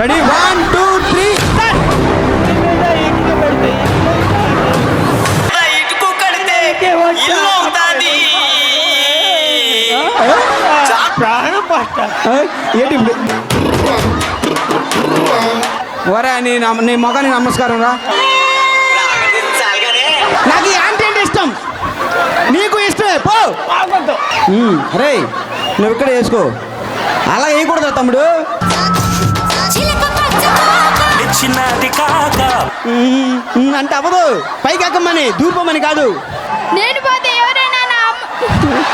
Ready? One two three. ఏంటి? ఇప్పుడు వరే నీ నీ మొగానికి నమస్కారం రా. నాకు ఈ ఆంటీ అంటే ఇష్టం. నీకు ఇష్టమే పో. రే నువ్వు ఇక్కడ వేసుకో. అలా వేయకూడదు తమ్ముడు? చిన్నది కాక. అంటే అవ్వదు. పైకి ఎక్కమని దూర్పమని కాదు. నేను పోతే ఎవరైనా నా అమ్మ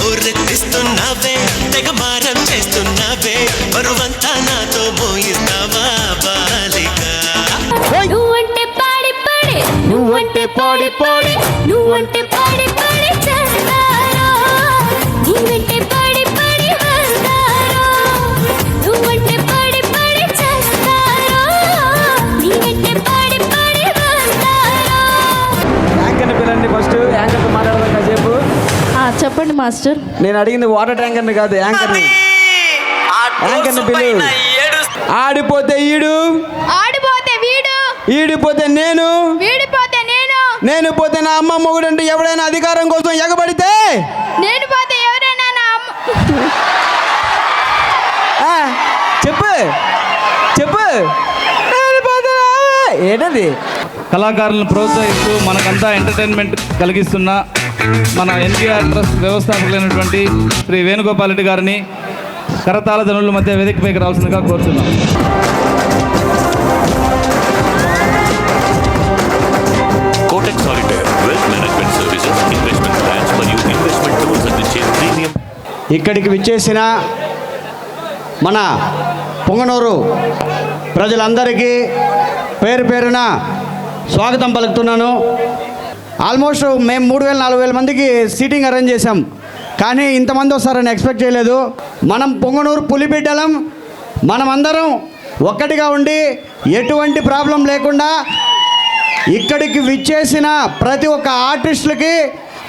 హోరెత్తిస్తున్నావే తెగ మారం చేస్తున్నావే బరువంతా నాతో మోయిస్తావా బాలిక? నువ్వంటే పాడి పాడి నువ్వంటే పాడి పాడి. నువ్వంటే మాస్టర్? నేను అడిగింది వాటర్ ట్యాంకర్ని కాదు యాంకర్ని యాంకర్ని డోసు పిలు. పైన ఏడు. ఆడిపోతే ఈడు. ఆడిపోతే వీడు. ఈడిపోతే నేను. వీడిపోతే నేను. నేను పోతే నా అమ్మ మొగుడు అంటే ఎవడైనా అధికారం కోసం ఎగబడితే? నేను పోతే ఆ, చెప్పు. చెప్పు. వెళ్ళిపోతున్నా. ఏంటది? కళాకారులను ప్రోత్సహిస్తూ మనకంతా ఎంటర్టైన్మెంట్ కలిగిస్తున్న మన ఎన్టీఆర్ ట్రస్ట్ వ్యవస్థాపకులైనటువంటి శ్రీ వేణుగోపాల్ రెడ్డి గారిని కరతాళ ధనుల మధ్య వేదికపైకి రావాల్సిందిగా కోరుతున్నాం. Kotak solitaire wealth management services investment plans మరియు ఇన్వెస్ట్మెంట్ టూల్స్ అందించే ప్రీమియం ఇక్కడికి విచ్చేసిన మన పొంగనూరు ప్రజలందరికీ పేరు పేరున స్వాగతం పలుకుతున్నాను. ఆల్మోస్ట్ మేము మూడు వేల నాలుగు వేల మందికి సీటింగ్ అరేంజ్ చేశాం. కానీ ఇంతమంది వస్తారని ఎక్స్పెక్ట్ చేయలేదు. మనం పొంగనూరు పులిబిడ్డలం. మనమందరం ఒక్కటిగా ఉండి ఎటువంటి ప్రాబ్లం లేకుండా ఇక్కడికి విచ్చేసిన ప్రతి ఒక్క ఆర్టిస్టులకి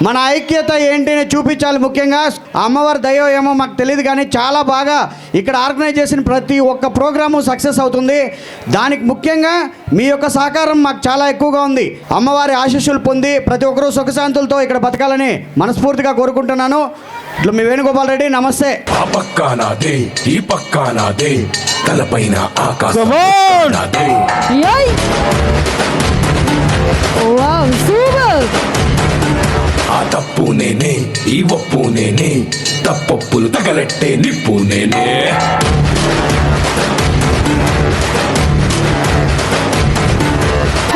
మన ఐక్యత ఏంటి అని చూపించాలి ముఖ్యంగా. అమ్మవారి దయో ఏమో మాకు తెలియదు కానీ చాలా బాగా ఇక్కడ ఆర్గనైజ్ చేసిన ప్రతి ఒక్క ప్రోగ్రాము సక్సెస్ అవుతుంది. దానికి ముఖ్యంగా మీ యొక్క సహకారం మాకు చాలా ఎక్కువగా ఉంది. అమ్మవారి ఆశీస్సులు పొంది ప్రతి ఒక్కరూ సుఖశాంతులతో ఇక్కడ బతకాలని మనస్ఫూర్తిగా కోరుకుంటున్నాను. ఇట్లా మీ వేణుగోపాల్ రెడ్డి నమస్తే. ఆ పక్క నాదే ఈ పక్క నాదే తలపైన ఆకాశం నాదే సూపర్ తప్పు నేనే ఈ ఒప్పు నేనే తప్పప్పులు తగలెట్టే నిప్పు నేనే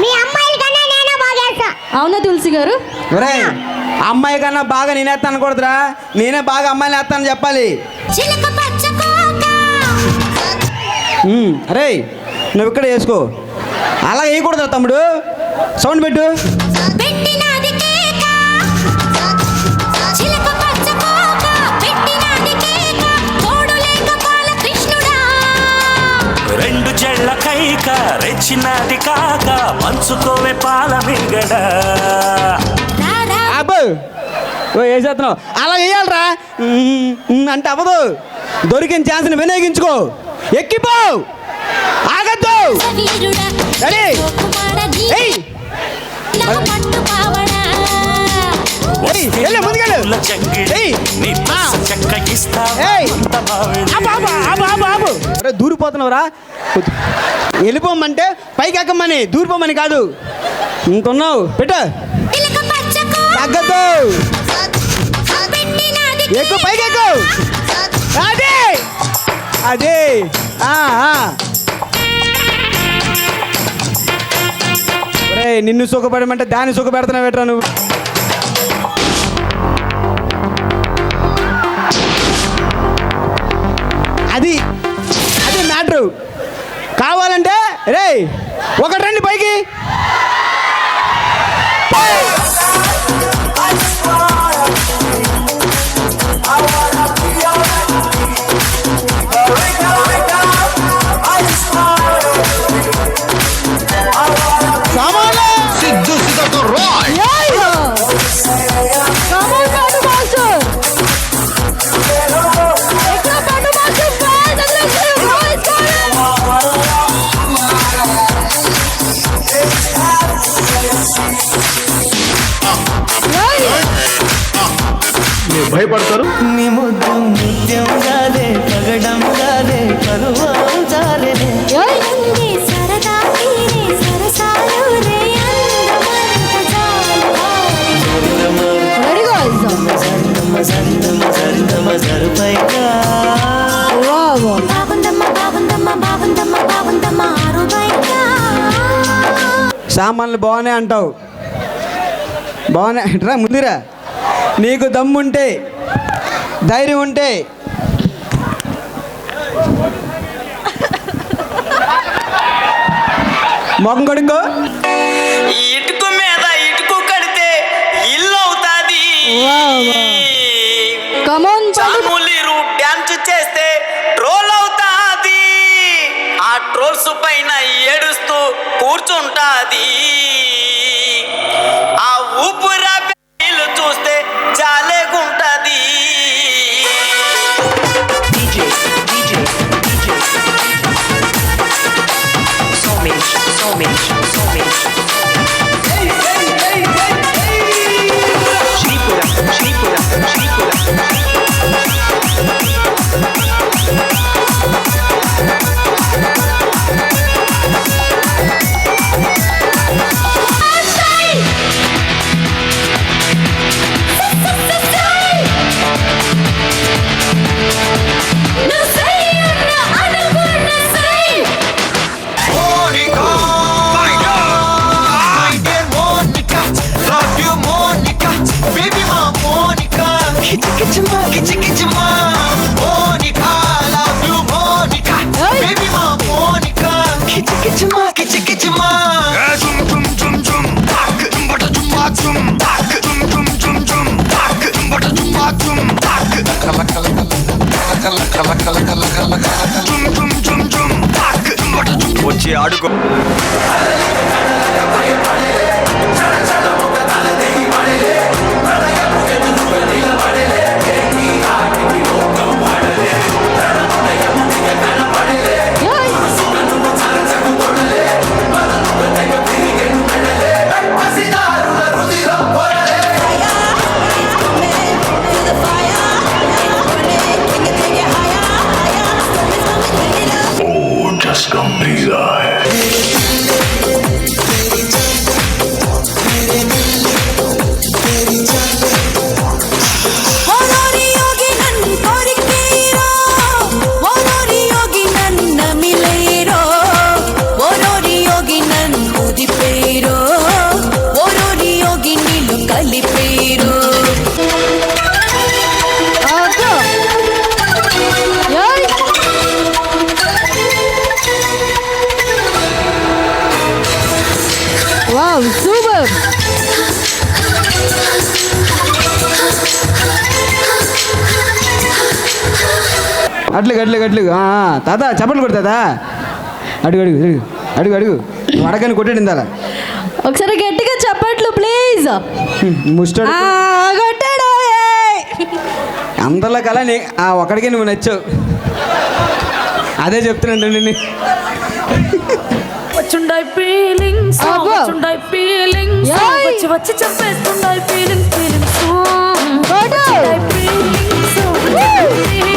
మీ అమ్మాయిల కన్నా నేనే బాగా చేస్తా. అవునా తులసి గారు? అమ్మాయి కన్నా బాగా నేనేస్తాను కూడదురా నేనే బాగా అమ్మాయిని వేస్తాను చెప్పాలి. ఉమ్, అరే నువ్వు ఇక్కడ వేసుకో. అలా వేయకూడదురా తమ్ముడు. సౌండ్ పెట్టు. కైక రెచ్చినది కాక మంచుకోవే పాల మింగడ. అబ్బో! ఓ అలా వేయాలరా అంటే అవ్వదు. దొరికిన ఛాన్స్ని వినియోగించుకో. ఎక్కిపో! ఆగద్దు! రెడీ? నా వెళ్ళు, ముందుకెళ్ళు. పూల. నీ చెక్క. అంత బావిడి. దూరిపోతున్నావురా. వెళ్ళిపోమంటే పైకి ఎక్కమని. దూరిపోమని కాదు. ఇంకొన్నావు పెట్టు. పెట్టినది ఎక్కువ పైకి ఎక్కువ అదే. అదే. నిన్ను సుఖపడమంటే దాన్ని సుఖపెడుతున్నావు పెట్టరా నువ్వు? రే ఆరుబైగా సామాన్లు బాగున్నాయి అంటావు. బాగున్నాయి రా ముందురా. నీకు దమ్ముంటే ధైర్యం ఉంటే. మొఖం కొడుకో ఇటుకు మీద ఇటుకు కడితే ఇల్లు అవుతాది. చాములీరు డ్యాన్స్ చేస్తే ట్రోల్ అవుతాది ఆ ట్రోల్స్ పైన ఏడుస్తూ కూర్చుంటాది. వచ్చి ఆడుకో. అట్లుగు అట్లుగు అట్లుగు. తాత చప్పట్లు కొడు తాత. అడుగు అడుగు అడుగు అడుగు అడుగు. అడగని కొట్టాడు ఇందాల. ఒకసారి గట్టిగా చెప్పట్లు ప్లీజ్. ముస్టాడు కొట్టాడు అందరిలో కల నీ ఆ ఒక్కడికే నువ్వు నచ్చావు. అదే చెప్తున్నాను నేను వచ్చుండాయి ఫీలింగ్స్ అబ్బో. వచ్చుండాయి ఫీలింగ్స్ యాయ్. వచ్చి వచ్చి చంపేస్తుండాయి ఫీలింగ్స్ ఫీలింగ్స్ కొట్టు. ఫీలింగ్స్ ఫీలింగ్స్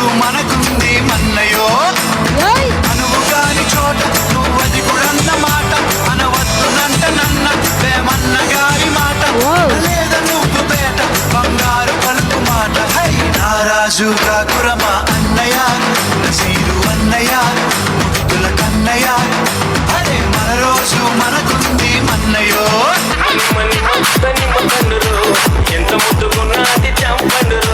మన రోజు మనకుంది మన్నయో అనువు కాని చోట నువ్వది కూడన్న మాట అనవద్దునంట నన్న వేమన్న గారి మాట. లేద నువ్వు పేట బంగారు పలుకు మాట. హై! నారాజు కాకుర మా అన్నయ్య నసీరు అన్నయ్య ముద్దుల కన్నయ్య. అరే మన రోజు మనకుంది మన్నయో ఎంత ముద్దుకున్నది చంపండురు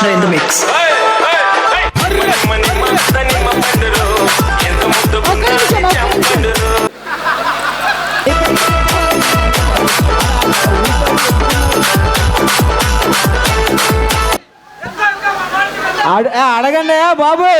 కృష్ణ ఇన్ ద మిక్స్ అడగండి బాబు.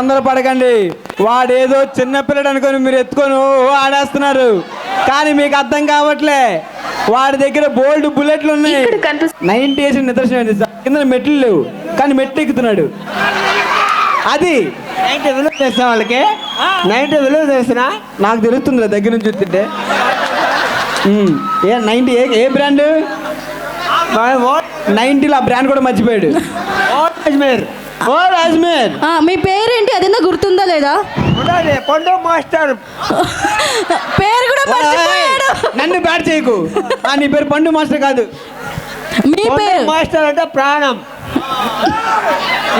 తొందర పడకండి వాడేదో చిన్నపిల్లడు అనుకొని మీరు ఎత్తుకొని ఆడేస్తున్నారు. కానీ మీకు అర్థం కావట్లే. వాడి దగ్గర బోల్డ్ బుల్లెట్లు ఉన్నాయి. నైన్టీ వేసి నిదర్శనం. కింద మెట్లు లేవు. కానీ మెట్లు ఎక్కుతున్నాడు. అది. నైన్టీ విలువ చేస్తా వాళ్ళకి? నైన్టీ విలువ చేసిన నాకు తెలుస్తుంది దగ్గర నుంచి చూస్తుంటే. ఏ నైన్టీ ఏ ఏ బ్రాండ్? నైన్టీలో ఆ బ్రాండ్ కూడా మర్చిపోయాడు. అజ్మీర్ ఓ రాజ్మీర్ ఆ, మీ పేరేంటి? అదేనా గుర్తుందా లేదా? ఉండాలి పండు మాస్టర్. పేరు కూడా మర్చిపోయాడు. నన్ను బ్యాట్ చేయకు. ఆ, నీ పేరు పండు మాస్టర్ కాదు. మీ పండు పేరు? మాస్టర్ అంటే ప్రాణం.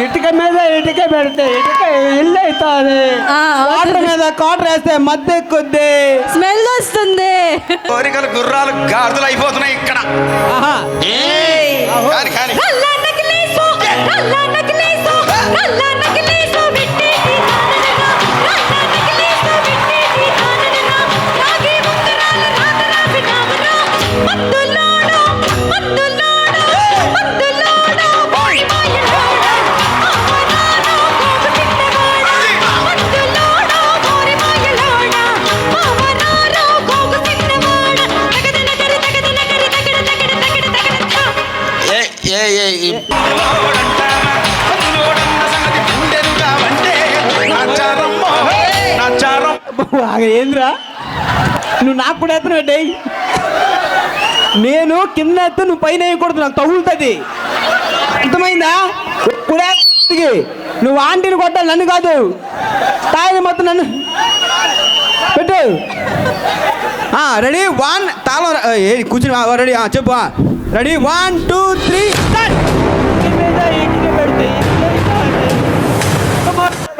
ఇటుక మీద ఇటుక పెడితే ఇటుక ఇల్లు అవుతుంది. ఆ, కోటర్ మీద కోటర్ వేస్తే మధ్య ఎక్కుద్ది. స్మెల్ వస్తుంది. కోరికలు గుర్రాలు గాజులు అయిపోతున్నాయి ఇక్కడ. ఆహా. కానీ కానీ. Allah! బాగా ఏంద్రా? నువ్వు నాకు కూడా ఎత్తున్నావు డై నేను కింద ఎత్తు నువ్వు పైన వేయకూడదు నాకు తగులుతుంది. అర్థమైందా? కూడా నువ్వు ఆంటీని కొట్టాలి నన్ను కాదు. తాయి మొత్తం నన్ను పెట్టు. రెడీ? వన్ తాళం కూర్చుని రెడీ? చెప్పు రెడీ? వన్ టూ త్రీ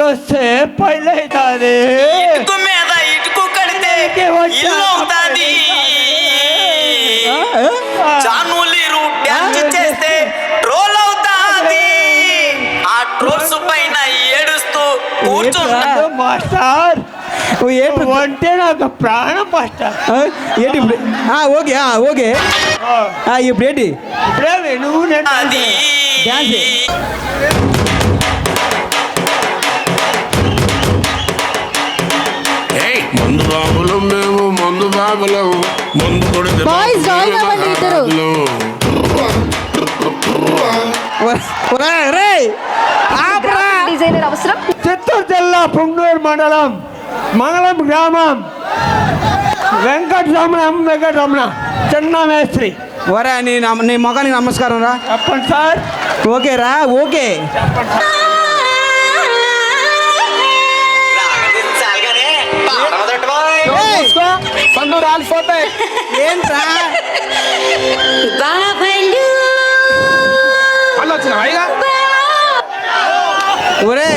వస్తే పైన కడితే ఇల్లు అవుతాది చానులీరు డ్యాన్స్ చేస్తే ట్రోల్ అవుతాది. ఆ ట్రోల్స్ పైన ఏడుస్తూ కూర్చుంటా మాస్టర్? ఏంటి అంటే నాకు ప్రాణం మాస్టర్. ఏంటి ఓకే ఆ, ఓకే. ఆ, ఇప్పుడు ఏంటి? ఇప్పుడే నువ్వు నేను పుంగూరు మండలం మంగళం గ్రామం. వెంకటరమణ వెంకటరమణ చిన్న మేస్త్రి. ఒరే నీ నీ మొగానికి నమస్కారం రా. చెప్పండి సార్. ఓకే రా ఓకే. పండు రాలిపోతాయి ఏంట్రా బాబలు ఒరే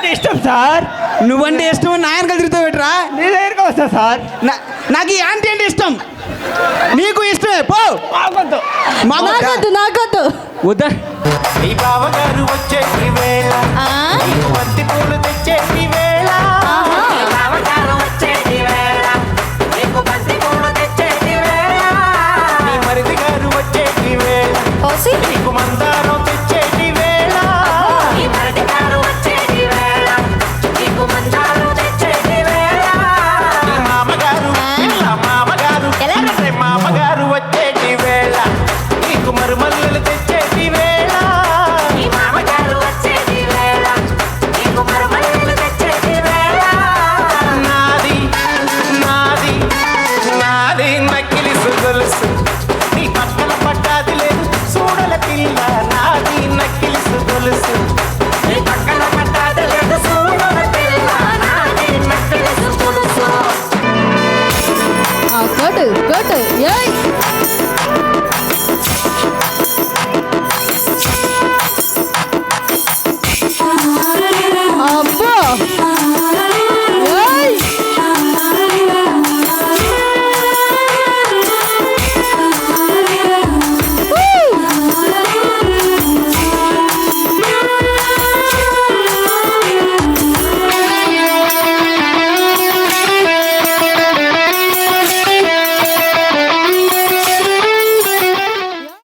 నువ్వంటే ఇష్టం సార్. నువ్వంటే ఇష్టం అని నాయన కలిసి పెట్టరా నీ దగ్గరికి వస్తా సార్. నాకు ఈ ఆంటీ అంటే ఇష్టం. నీకు ఇష్టమే పో. నాకొద్దు నాకొద్దు. వద్దా? నీ బావగారు వచ్చేటి వేళ ఆ? బంతి పూలు తెచ్చేటి వేళ. నీ బావగారు నీకు బంతి పూలు తెచ్చేటి వేళ నీ మరిది గారు వేళ ఓసి నీకు మందారం